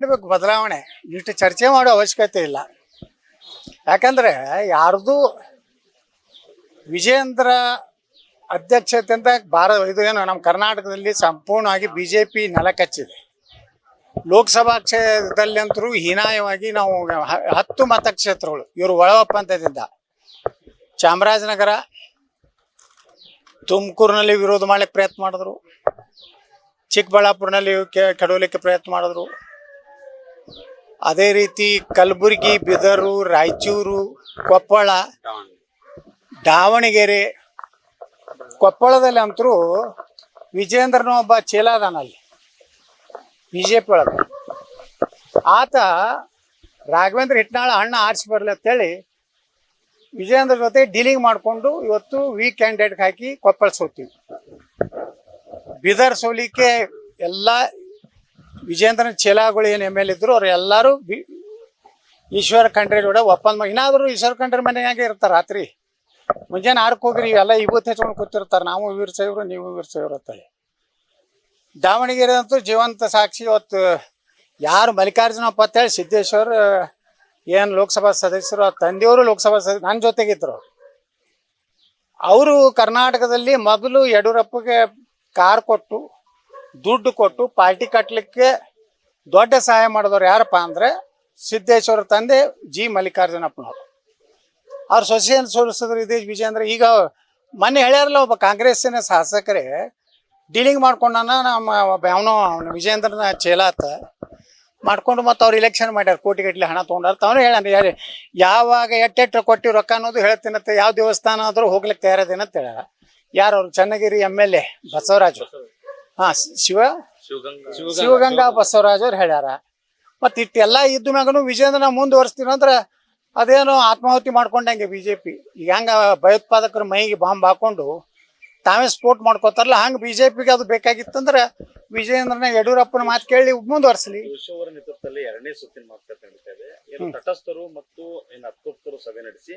ಮಾಡಬೇಕು ಬದಲಾವಣೆ, ಇಷ್ಟು ಚರ್ಚೆ ಮಾಡೋ ಅವಶ್ಯಕತೆ ಇಲ್ಲ. ಯಾಕಂದರೆ ಯಾರ್ದು ವಿಜೇಂದ್ರ ಅಧ್ಯಕ್ಷತೆಯಿಂದ ಭಾರತ, ಇದು ಏನು ನಮ್ಮ ಕರ್ನಾಟಕದಲ್ಲಿ ಸಂಪೂರ್ಣವಾಗಿ ಬಿ ಜೆ ಪಿ ನೆಲಕಚ್ಚಿದೆ. ಲೋಕಸಭಾ ಕ್ಷೇತ್ರದಲ್ಲಿ ಅಂತರೂ ಹೀನಾಯವಾಗಿ ನಾವು ಹತ್ತು ಮತಕ್ಷೇತ್ರಗಳು, ಇವರು ಒಳ ಚಾಮರಾಜನಗರ, ತುಮಕೂರಿನಲ್ಲಿ ವಿರೋಧ ಮಾಡಲಿಕ್ಕೆ ಪ್ರಯತ್ನ ಮಾಡಿದ್ರು. ಚಿಕ್ಕಬಳ್ಳಾಪುರನಲ್ಲಿ ಕೆಡವಲಿಕ್ಕೆ ಪ್ರಯತ್ನ ಮಾಡಿದ್ರು. ಅದೇ ರೀತಿ ಕಲಬುರಗಿ, ಬಿದರು, ರಾಯಚೂರು, ಕೊಪ್ಪಳ, ದಾವಣಗೆರೆ. ಕೊಪ್ಪಳದಲ್ಲಿ ಅಂತರೂ ವಿಜೇಂದ್ರನ ಒಬ್ಬ ಚೇಲ ಅದಾನಲ್ಲಿ ಬಿ ಜೆ ಪಿ ಒಳಗೆ. ಆತ ರಾಘವೇಂದ್ರ ಹಿಟ್ನಾಳ ಅಣ್ಣ ಆರಿಸಿ ಬರಲಿ ಅಂತೇಳಿ ವಿಜೇಂದ್ರ ಜೊತೆ ಡೀಲಿಂಗ್ ಮಾಡಿಕೊಂಡು ಇವತ್ತು ವಿ ಕ್ಯಾಂಡಿಡೇಟ್ ಹಾಕಿ ಕೊಪ್ಪಳ ಸೋತೀವಿ. ಬಿದರ್ ಸೋಲಿಕ್ಕೆ ಎಲ್ಲ ವಿಜೇಂದ್ರನ ಚೇಲಾಗಳು ಏನು ಎಂ ಎಲ್ ಇದ್ರು ಅವ್ರು ಎಲ್ಲರೂ ಈಶ್ವರ ಖಂಡ್ರೆ ಜೋಡ ಒಪ್ಪಂದ ಇನ್ನಾದರೂ ಈಶ್ವರ ಖಂಡ್ರೆ ಮನೆಯಾಗೆ ಇರ್ತಾರೆ ರಾತ್ರಿ. ಮುಂಜಾನೆ ಆರಕ್ಕೆ ಹೋಗ್ರಿ, ಇವೆಲ್ಲ ಇವತ್ತು ಹೆಚ್ಕೊಂಡು ಕೂತಿರ್ತಾರೆ. ನಾವು ಇವ್ರ ನೀವು ಇವ್ರ ಅಂತೇಳಿ. ದಾವಣಗೆರೆ ಅಂತೂ ಜೀವಂತ ಸಾಕ್ಷಿ. ಇವತ್ತು ಯಾರು ಮಲ್ಲಿಕಾರ್ಜುನಪ್ಪ ಅಂತೇಳಿ ಸಿದ್ದೇಶ್ವರ್, ಏನು ಲೋಕಸಭಾ ಸದಸ್ಯರು, ಆ ತಂದೆಯವರು ಲೋಕಸಭಾ ಸದಸ್ಯ ನನ್ನ ಜೊತೆಗಿದ್ರು. ಅವರು ಕರ್ನಾಟಕದಲ್ಲಿ ಮೊದಲು ಯಡಿಯೂರಪ್ಪಗೆ ಕಾರ್ ಕೊಟ್ಟು ದುಡ್ಡು ಕೊಟ್ಟು ಪಾರ್ಟಿ ಕಟ್ಟಲಿಕ್ಕೆ ದೊಡ್ಡ ಸಹಾಯ ಮಾಡಿದವ್ರು ಯಾರಪ್ಪ ಅಂದರೆ ಸಿದ್ದೇಶ್ವರ ತಂದೆ ಜಿ ಮಲ್ಲಿಕಾರ್ಜುನಪ್ಪನವರು ಅವ್ರ. ಸೊಸೆಯನ್ನು ಸೋಲಿಸಿದ್ರು ಇದೇ ವಿಜೇಂದ್ರ ಈಗ ಮೊನ್ನೆ ಹೇಳ್ಯಾರಲ್ಲ ಒಬ್ಬ ಕಾಂಗ್ರೆಸ್ಸಿನ ಶಾಸಕರೇ, ಡೀಲಿಂಗ್ ಮಾಡ್ಕೊಂಡನ ನಮ್ಮ ಅವನು ಅವನು ವಿಜೇಂದ್ರನ ಚೇಲಾತ ಮಾಡ್ಕೊಂಡು ಮತ್ತು ಅವ್ರು ಇಲೆಕ್ಷನ್ ಮಾಡ್ಯಾರ ಕೋಟಿಗಟ್ಟಲೆ ಹಣ ತೊಗೊಂಡಾರ. ತಾವೇ ಹೇಳಿ ಯಾರು, ಯಾವಾಗ ಎಟ್ಟೆಟ್ಟು ಕೊಟ್ಟಿ ರೊಕ್ಕ ಅನ್ನೋದು ಹೇಳ್ತೀನಂತೆ ಯಾವ ದೇವಸ್ಥಾನ ಆದರೂ ಹೋಗ್ಲಿಕ್ಕೆ ತಯಾರದೇನಂತ ಹೇಳ ಯಾರು ಅವ್ರು Channagiri M L A Basavaraju. ಹಾಂ ಶಿವ? ಶಿವಗಂಗಾ. ಬಸವರಾಜ್ ಅವ್ರು ಹೇಳ್ಯಾರ. ಮತ್ತು ಇಟ್ಟೆಲ್ಲ ಇದ್ದ ಮ್ಯಾಗನು ವಿಜೇಂದ್ರನ ಮುಂದುವರ್ಸ್ತೀವಿ ಅಂದ್ರೆ ಅದೇನೋ ಆತ್ಮಾಹುತಿ ಮಾಡ್ಕೊಂಡಂಗೆ ಬಿ ಜೆ ಪಿ ಈಗ ಹಂಗ ಭಯೋತ್ಪಾದಕರ ಮೈಗೆ ಬಾಂಬ್ ಹಾಕೊಂಡು ತಾವೇ ಸ್ಪೋರ್ಟ್ ಮಾಡ್ಕೋತಾರಲ್ಲ ಹಂಗ ಬಿಜೆಪಿಗೆ ಜೆ ಪಿಗೆ ಅದು ಬೇಕಾಗಿತ್ತಂದ್ರ ವಿಜೇಂದ್ರನ ಯಡಿಯೂರಪ್ಪನ ಮಾತು ಕೇಳಿ ಮುಂದುವರ್ಸಲಿ ಅವರ ನೇತೃತ್ವದಲ್ಲಿ ಎರಡನೇ ಸುತ್ತಿನ ಮಾತುಕತೆ ನಡೀತಾ ಇದೆ. ಏನು ತಟಸ್ಥರು ಮತ್ತು ಏನು ಅತೃಪ್ತರು ಸಭೆ ನಡೆಸಿ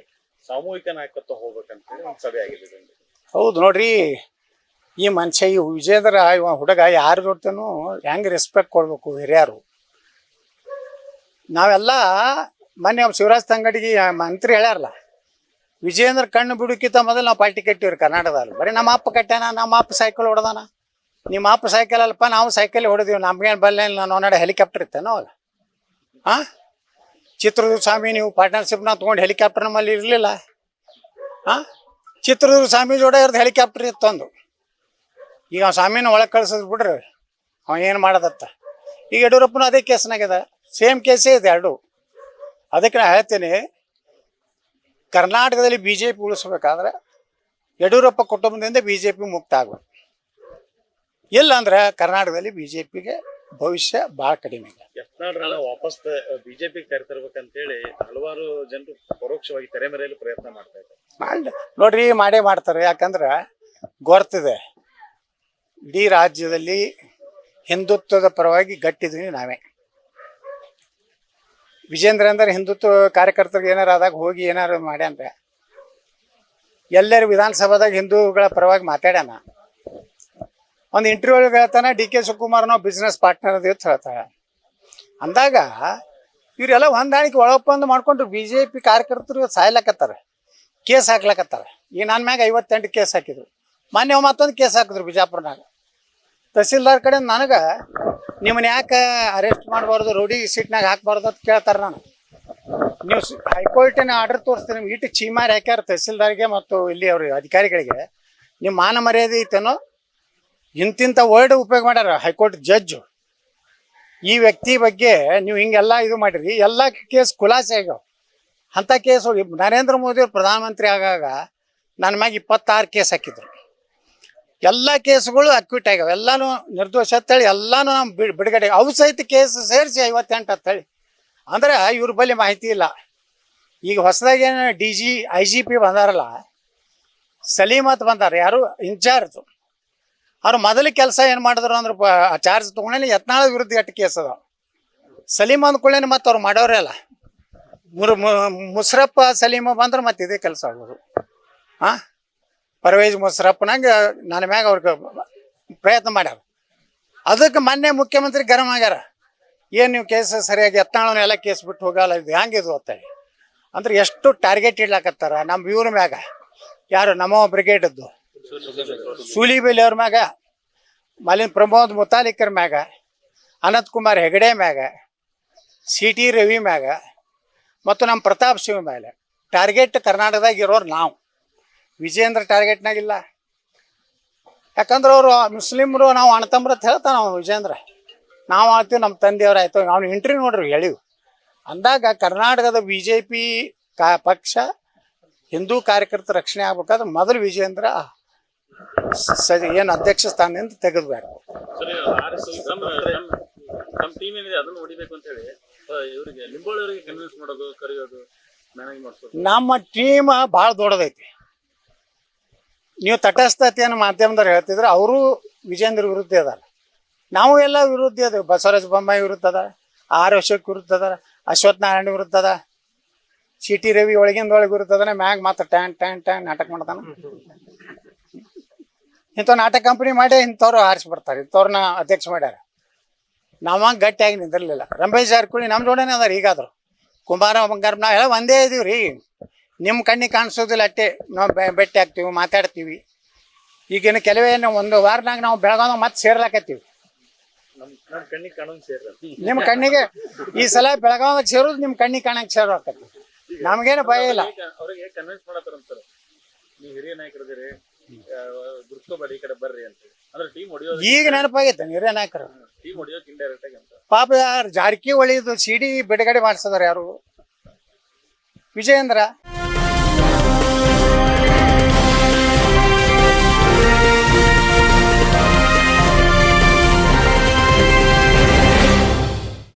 ಸಾಮೂಹಿಕ ನಾಯಕತ್ವ ಹೋಗ್ಬೇಕಂತ ಹೇಳಿ ಒಂದು ಸಭೆ ಆಗಿದೆ. ಹೌದು ನೋಡ್ರಿ ಈ ಮನುಷ್ಯ, ಈ ವಿಜೇಂದ್ರ ಇವ ಹುಡುಗ ಯಾರ ಜೊತೆನೂ ಹೆಂಗೆ ರೆಸ್ಪೆಕ್ಟ್ ಕೊಡ್ಬೇಕು ಹಿರಿಯರು? ನಾವೆಲ್ಲ ಮೊನ್ನೆ ಒಬ್ಬ ಶಿವರಾಜ್ ತಂಗಡಿಗೆ ಮಂತ್ರಿ ಹೇಳ್ಯಾರಲ್ಲ ವಿಜೇಂದ್ರ ಕಣ್ಣು ಬಿಡುಕಿತ ಮೊದಲು ನಾವು ಪಾರ್ಟಿ ಕಟ್ಟಿವ್ರಿ ಕರ್ನಾಟಕದಲ್ಲಿ. ಬರೀ ನಮ್ಮ ಅಪ್ಪ ಕಟ್ಟ್ಯಾನ, ನಮ್ಮ ಅಪ್ಪ ಸೈಕಲ್ ಹೊಡೆದಾನ ನಿಮ್ಮ ಅಪ್ಪ ಸೈಕಲ್ ಅಲ್ಲಪ್ಪ ನಾವು ಸೈಕಲ್ ಹೊಡೆದೀವಿ ನಮ್ಗೇನು ಬಲ್ಲ ನಾನು ನೋಡ ಹೆಲಿಕಾಪ್ಟರ್ ಇತ್ತೇನೋ ಅವಾಗ? ಹಾಂ ಚಿತ್ರದುರ್ಗ ಸ್ವಾಮಿ, ನೀವು ಪಾರ್ಟ್ನರ್ಶಿಪ್ನ ತೊಗೊಂಡು ಹೆಲಿಕಾಪ್ಟರ್ ನಮ್ಮಲ್ಲಿ ಇರಲಿಲ್ಲ. ಹಾಂ ಚಿತ್ರದುರ್ಗ ಸ್ವಾಮಿ ಜೋಡ ಇರೋದು ಹೆಲಿಕಾಪ್ಟರ್ ಇತ್ತೊಂದು. ಈಗ ಆ ಸ್ವಾಮಿನ ಒಳಗೆ ಕಳ್ಸಿದ್ ಬಿಡ್ರಿ. ಅವ ಏನು ಮಾಡದತ್ತ? ಈಗ ಯಡಿಯೂರಪ್ಪನ ಅದೇ ಕೇಸ್ನಾಗ್ಯದ. ಸೇಮ್ ಕೇಸೇ ಇದೆ ಎರಡು. ಅದಕ್ಕೆ ನಾನು ಹೇಳ್ತೀನಿ ಕರ್ನಾಟಕದಲ್ಲಿ ಬಿ ಜೆ ಪಿ ಉಳಿಸ್ಬೇಕಾದ್ರೆ ಯಡಿಯೂರಪ್ಪ ಕುಟುಂಬದಿಂದ ಬಿ ಜೆ ಪಿ ಮುಕ್ತ ಆಗ್ಬೇಕು. ಇಲ್ಲ ಅಂದ್ರೆ ಕರ್ನಾಟಕದಲ್ಲಿ ಬಿ ಜೆ ಪಿಗೆ ಭವಿಷ್ಯ ಭಾಳ ಕಡಿಮೆ ಇದೆ. ವಾಪಸ್ ವಾಪಸ್ ಬಿಜೆಪಿ ಕರೆತರ್ಬೇಕಂತ ಹೇಳಿ ಹಲವಾರು ಜನರು ಪರೋಕ್ಷವಾಗಿ ತೆರೆಮರೆಯಲು ಪ್ರಯತ್ನ ಮಾಡ್ತಾ ಇದ್ದಾರೆ. ನೋಡ್ರಿ ಮಾಡೇ ಮಾಡ್ತಾರೆ. ಯಾಕಂದ್ರೆ ಗೊತ್ತಿದೆ ಇಡೀ ರಾಜ್ಯದಲ್ಲಿ ಹಿಂದುತ್ವದ ಪರವಾಗಿ ಗಟ್ಟಿದ್ವಿ ನಾವೇ. ವಿಜೇಂದ್ರ ಅಂದ್ರೆ ಹಿಂದುತ್ವ ಕಾರ್ಯಕರ್ತರಿಗೆ ಏನಾರು ಆದಾಗ ಹೋಗಿ ಏನಾರು ಮಾಡ್ಯಾನ್ರೆ ಎಲ್ಲರೂ ವಿಧಾನಸಭಾದಾಗ ಹಿಂದೂಗಳ ಪರವಾಗಿ ಮಾತಾಡ್ಯಾನ. ಒಂದು ಇಂಟರ್ವ್ಯೂ ಹೇಳ್ತಾನೆ, ಡಿ ಕೆ ಶಿವಕುಮಾರ್ ನಾವು ಬಿಸ್ನೆಸ್ ಪಾರ್ಟ್ನರ್ ಅಂತ ಹೇಳ್ತಾಳೆ. ಅಂದಾಗ ಇವರೆಲ್ಲ ಹೊಂದಾಣಿಕೆ ಒಳಪಂದು ಮಾಡ್ಕೊಂಡು ಬಿ ಜೆ ಪಿ ಕಾರ್ಯಕರ್ತರು ಸಾಯ್ಲಕತ್ತಾರೆ, ಕೇಸ್ ಹಾಕ್ಲಕತ್ತಾರೆ. ಈಗ ನನ್ನ ಮ್ಯಾಗ ಐವತ್ತೆಂಟು ಕೇಸ್ ಹಾಕಿದ್ರು. ಮೊನ್ನೆ ಮತ್ತೊಂದು ಕೇಸ್ ಹಾಕಿದ್ರು ಬಿಜಾಪುರ್ನಾಗ. ತಹಸೀಲ್ದಾರ್ ಕಡೆ ನನಗೆ ನಿಮ್ಮನ್ನ ಯಾಕೆ ಅರೆಸ್ಟ್ ಮಾಡಬಾರ್ದು ರೋಡಿ ಸೀಟ್ನಾಗ ಹಾಕಬಾರ್ದು ಅಂತ ಕೇಳ್ತಾರೆ ನಾನು. ನೀವು ಹೈಕೋರ್ಟಿನ ಆರ್ಡರ್ ತೋರಿಸ್ತೀನಿ ನಿಮ್ಗೆ ಇಟ್ಟು ಚೀಮಾರಿ ಹಾಕ್ಯಾರ ತಹಸೀಲ್ದಾರ್ಗೆ ಮತ್ತು ಇಲ್ಲಿ ಅವ್ರ ಅಧಿಕಾರಿಗಳಿಗೆ. ನಿಮ್ಮ ಮಾನ ಮರ್ಯಾದೆ ಐತೇನೋ? ಇಂತಿಂಥ ವರ್ಡ್ ಉಪಯೋಗ ಮಾಡ್ಯಾರ ಹೈಕೋರ್ಟ್ ಜಡ್ಜು ಈ ವ್ಯಕ್ತಿ ಬಗ್ಗೆ ನೀವು ಹಿಂಗೆಲ್ಲ ಇದು ಮಾಡಿರಿ, ಎಲ್ಲ ಕೇಸ್ ಖುಲಾಸೆ ಆಗ್ಯಾವ. ಅಂಥ ಕೇಸ್ ಹೋಗಿ ನರೇಂದ್ರ ಮೋದಿ ಅವ್ರು ಪ್ರಧಾನಮಂತ್ರಿ ಆಗಾಗ ನನ್ನ ಮ್ಯಾಗ ಇಪ್ಪತ್ತಾರು ಕೇಸ್ ಹಾಕಿದ್ರು. ಎಲ್ಲ ಕೇಸ್ಗಳು ಅಕ್ವಿಟ್ ಆಗ್ಯಾವ. ಎಲ್ಲಾನು ನಿರ್ದೋಷ ಅಂತೇಳಿ ಎಲ್ಲಾನು ನಮ್ಮ ಬಿಡ್, ಬಿಡುಗಡೆ. ಅವು ಸಹಿತ ಕೇಸ್ ಸೇರಿಸಿ ಐವತ್ತೆಂಟು ಅಂತೇಳಿ ಅಂದ್ರೆ ಇವ್ರ ಬಳಿ ಮಾಹಿತಿ ಇಲ್ಲ. ಈಗ ಹೊಸದಾಗಿ ಏನು D G, I G P ಬಂದಾರಲ್ಲ Salimath ಬಂದಾರ, ಯಾರು? ಇನ್ಚಾರ್ಜ್. ಅವ್ರು ಮೊದಲ ಕೆಲಸ ಏನು ಮಾಡಿದ್ರು ಅಂದ್ರೆ ಚಾರ್ಜ್ ತೊಗೊಂಡೇನೆ ಯತ್ನಾಳ ವಿರುದ್ಧ ಎಷ್ಟು ಕೇಸ್ ಅದಾವ. ಸಲೀಮ್ ಅಂದ್ಕೊಳ್ಳೇನೆ ಮತ್ತು ಅವ್ರು ಮಾಡೋರೇ ಅಲ್ಲ. ಮುಸ್ರಪ್ಪ, ಸಲೀಮ ಬಂದ್ರೆ ಮತ್ತೆ ಇದೇ ಕೆಲಸ ಆಗೋದು. ಹಾಂ ಪರ್ವೇಜ್ ಮುಸ್ರಪ್ಪನಾಗ ನನ್ನ ಮ್ಯಾಗ ಅವ್ರಿಗೆ ಪ್ರಯತ್ನ ಮಾಡ್ಯಾರ. ಅದಕ್ಕೆ ಮೊನ್ನೆ ಮುಖ್ಯಮಂತ್ರಿ ಗರಂ ಆಗ್ಯಾರ. ಏನು ನೀವು ಕೇಸ್ ಸರಿಯಾಗಿ ಎತ್ತಾಳವನ್ನೆಲ್ಲ ಕೇಸ್ ಬಿಟ್ಟು ಹೋಗಲ್ಲ, ಇದು ಹೆಂಗಿದು ಅಂತೇಳಿ ಅಂದ್ರೆ ಎಷ್ಟು ಟಾರ್ಗೆಟ್ ಇಡ್ಲಾಕತ್ತಾರ ನಮ್ಮ ಇವ್ರ ಮ್ಯಾಗ. ಯಾರು ನಮೋ ಬ್ರಿಗೇಡದ್ದು ಸೂಲಿಬೇಲಿ ಅವ್ರ ಮ್ಯಾಗ, ಮಲಿನ್ ಪ್ರಮೋದ್ ಮುತಾಲಿಕರ್ ಮ್ಯಾಗ, ಅನಂತ್ ಕುಮಾರ್ ಹೆಗಡೆ ಮ್ಯಾಗ, ಸಿ ಟಿ ರವಿ ಮ್ಯಾಗ, ಮತ್ತು ನಮ್ಮ ಪ್ರತಾಪ್ ಸಿಂಹ ಮೇಲೆ ಟಾರ್ಗೆಟ್ ಕರ್ನಾಟಕದಾಗ ಇರೋರು ನಾವು. ವಿಜೇಂದ್ರ ಟಾರ್ಗೆಟ್ನಾಗಿಲ್ಲ ಯಾಕಂದ್ರೆ ಅವರು ಮುಸ್ಲಿಮ್ರು ನಾವು ಅಣ್ತಂಬ್ರ ಅಂತ ಹೇಳ್ತಾನ ಅವ್ನು ವಿಜೇಂದ್ರ ನಾವು ಆಳ್ತೀವಿ ನಮ್ಮ ತಂದೆಯವ್ರು ಆಯ್ತು. ಅವ್ನು ಇಂಟ್ರಿ ನೋಡ್ರಿ ಹೇಳಿವು ಅಂದಾಗ ಕರ್ನಾಟಕದ ಬಿ ಜೆ ಪಿ ಕಾ ಪಕ್ಷ ಹಿಂದೂ ಕಾರ್ಯಕರ್ತರ ರಕ್ಷಣೆ ಆಗ್ಬೇಕಾದ್ರೆ ಮೊದಲು ವಿಜೇಂದ್ರ ಸ ಏನು ಅಧ್ಯಕ್ಷ ಸ್ಥಾನದಿಂದ ತೆಗೆದ್ಬೇಡ ನಮ್ಮ ಟೀಮ್ ಭಾಳ ದೊಡ್ಡದೈತಿ. ನೀವು ತಟಸ್ಥತೆಯನ್ನು ಮಾಧ್ಯಮದವ್ರು ಹೇಳ್ತಿದ್ರೆ ಅವರು ವಿಜೇಂದ್ರ ವಿರುದ್ಧ ಅದಾರ ನಾವು ಎಲ್ಲ ವಿರುದ್ಧ ಅದ ಬಸವರಾಜ ಬೊಮ್ಮಾಯಿ ವಿರುದ್ಧ ಅದ ಆರ್ ಅಶೋಕ್ ವಿರುದ್ಧ ಅದ ಅಶ್ವಥ್ ನಾರಾಯಣ ವಿರುದ್ಧ ಅದ ಸಿ ಟಿ ರವಿ ಒಳಗಿಂದ ಒಳಗೆ ಅದನ್ನ ಮ್ಯಾಗ ಮಾತ್ರ ಟ್ಯಾನ್ ಟ್ಯಾನ್ ಟ್ಯಾನ್ ನಾಟಕ ಮಾಡ್ತಾನ. ಇಂಥ ನಾಟಕ ಕಂಪ್ನಿ ಮಾಡಿ ಇಂಥವ್ರು ಬರ್ತಾರೆ. ಇಂಥವ್ರನ್ನ ಅಧ್ಯಕ್ಷ ಮಾಡ್ಯಾರ. ನಾವ ಗಟ್ಟಿಯಾಗಿ ನಿಂದಿರ್ಲಿಲ್ಲ. ರಮೇಶ್ ಜಾರಕಿಹೊಳಿ ನಮ್ಮ ಜೋಡನೆ ಅದಾರ ಈಗಾದ್ರು. ಕುಮಾರ ಬಂಗಾರ ನಾವು ಎಲ್ಲ ಒಂದೇ ಇದೀವಿ ನಿಮ್ಮ ಕಣ್ಣಿಗೆ ಕಾಣಿಸೋದಿಲ್ಲ ಅಷ್ಟೇ ನಾವು ಬೆ- ಭೇಟಿ ಆಗ್ತೀವಿ ಮಾತಾಡ್ತೀವಿ. ಈಗಿನ ಕೆಲವೇ ನಾವು ಒಂದು ವಾರನಾಗ ನಾವು ಬೆಳಗಾವ ಮತ್ತೆ ಸೇರ್ಲಾಕತ್ತೀವಿ. ನಮ್ಮ ಕಣ್ಣಿಗೆ ಈ ಸಲ ಬೆಳಗಾವ್ ಸೇರೋದು ನಿಮ್ಮ ಕಣ್ಣಿಗೆ ಕಾಣಕ್ಕೆ ಸೇರೋಕತ್ತಿ ನಮಗೇನು ಭಯ ಇಲ್ಲ. ಅವ್ರಿಗೆ ಕನ್ವಿನ್ಸ್ ಮಾಡತ್ತಾರ ನೀವು ಹಿರಿಯ ನಾಯಕರಿದ್ದೀರಿ ಗುರ್ಸ್ಕೋಬೇಡಿ ಈ ಕಡೆ ಬರ್ರಿ ಅಂತ ಅಂದ್ರೆ ಟೀಮ್ ಹೊಡಿಯೋದು ಈಗ ನೆನಪಾಗೈತೆ ಹಿರಿಯ ನಾಯಕರು. ಟೀಮ್ ಹೊಡಿಯೋಕೆ ಇಂಡೈರೆಕ್ಟ್ ಆಗಿ ಅಂತ. ಪಾಪ ಯಾರು ಜಾರಕಿಹೊಳಿದು ಸಿಡಿ ಬಿಡುಗಡೆ ಮಾಡಿಸಿದಾರೆ ಯಾರು? ವಿಜಯೇಂದ್ರ.